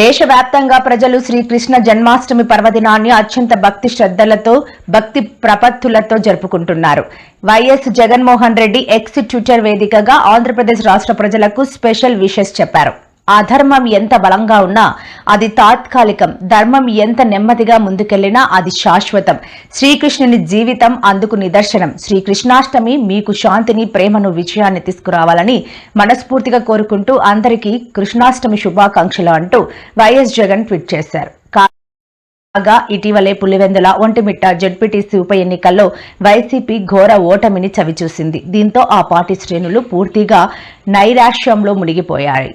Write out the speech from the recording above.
దేశవ్యాప్తంగా ప్రజలు శ్రీకృష్ణ జన్మాష్టమి పర్వదినాన్ని అత్యంత భక్తి శ్రద్ధలతో భక్తి ప్రపత్తులతో జరుపుకుంటున్నారు. YS Jaganmohan Reddy X Twitter వేదికగా ఆంధ్రప్రదేశ్ రాష్ట్ర ప్రజలకు స్పెషల్ విషెస్ చెప్పారు. అధర్మం ఎంత బలంగా ఉన్నా అది తాత్కాలికం. ధర్మం ఎంత నెమ్మదిగా ముందుకెళ్ళినా అది శాశ్వతం. శ్రీకృష్ణుని జీవితం అందుకు నిదర్శనం. శ్రీకృష్ణాష్టమి మీకు శాంతిని ప్రేమను విజయాన్ని తీసుకురావాలని మనస్ఫూర్తిగా కోరుకుంటూ అందరికీ కృష్ణాష్టమి శుభాకాంక్షలు అంటూ వైఎస్ జగన్ ట్వీట్ చేశారు. కాగా ఇటీవలే పులివెందుల ఒంటిమిట్ట జడ్పీటీసీ ఉప ఎన్నికల్లో వైసీపీ ఘోర ఓటమిని చవిచూసింది. దీంతో ఆ పార్టీ శ్రేణులు పూర్తిగా నైరాశ్యంలో మునిగిపోయాయి.